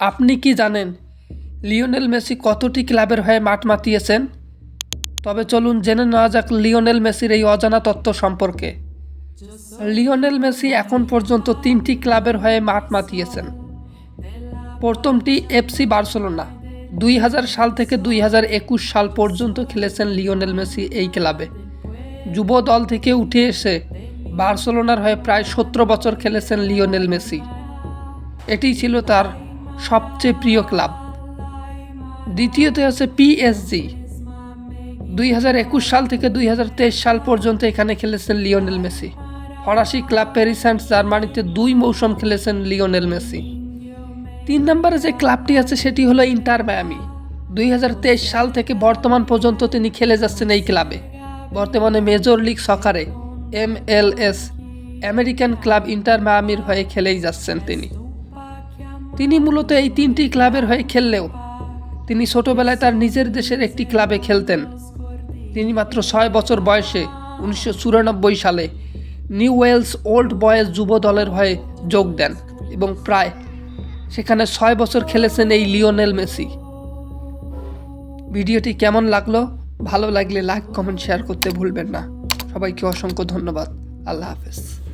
আপনি কি জানেন লিওনেল মেসি কতটি ক্লাবের হয়ে মাঠ মাতিয়েছেন? তবে চলুন জেনে নেওয়া যাক লিওনেল মেসির এই অজানা তত্ত্ব সম্পর্কে। লিওনেল মেসি এখন পর্যন্ত তিনটি ক্লাবের হয়ে মাঠ মাতিয়েছেন। প্রথমটি এফসি বার্সেলোনা। দুই হাজার সাল থেকে দুই হাজার একুশ সাল পর্যন্ত খেলেছেন লিওনেল মেসি এই ক্লাবে। যুব দল থেকে উঠে এসে বার্সেলোনার হয়ে প্রায় সতেরো বছর খেলেছেন লিওনেল মেসি। এটি ছিল তার সবচেয়ে প্রিয় ক্লাব। দ্বিতীয়তে হচ্ছে পিএসজি দুই হাজার একুশ সাল থেকে দুই হাজার তেইশ সাল পর্যন্ত এখানে খেলেছেন লিওনেল মেসি। ফরাসি ক্লাব প্যারিসেন্ট জার্মানিতে দুই মৌসুম খেলেছেন লিওনেল মেসি। তিন নম্বরে যে ক্লাবটি আছে সেটি হলো ইন্টার মায়ামি। দুই হাজার তেইশ সাল থেকে বর্তমান পর্যন্ত তিনি খেলে যাচ্ছেন এই ক্লাবে। বর্তমানে major league সকারে, M L S, American club Inter মায়ামির হয়ে খেলেই যাচ্ছেন তিনি। তিনি মূলত এই তিনটি ক্লাবের হয়ে খেললেও তিনি ছোটবেলায় তার নিজের দেশের একটি ক্লাবে খেলতেন। তিনি মাত্র ছয় বছর বয়সে উনিশশো চুরানব্বই সালে নিউ ওয়েলস ওল্ড বয়েজ যুব দলের হয়ে যোগ দেন এবং প্রায় সেখানে ছয় বছর খেলেছেন এই লিওনেল মেসি। ভিডিওটি কেমন লাগল? ভালো লাগলে লাইক, কমেন্ট, শেয়ার করতে ভুলবেন না। সবাইকে অসংখ্য ধন্যবাদ। আল্লাহ হাফেজ।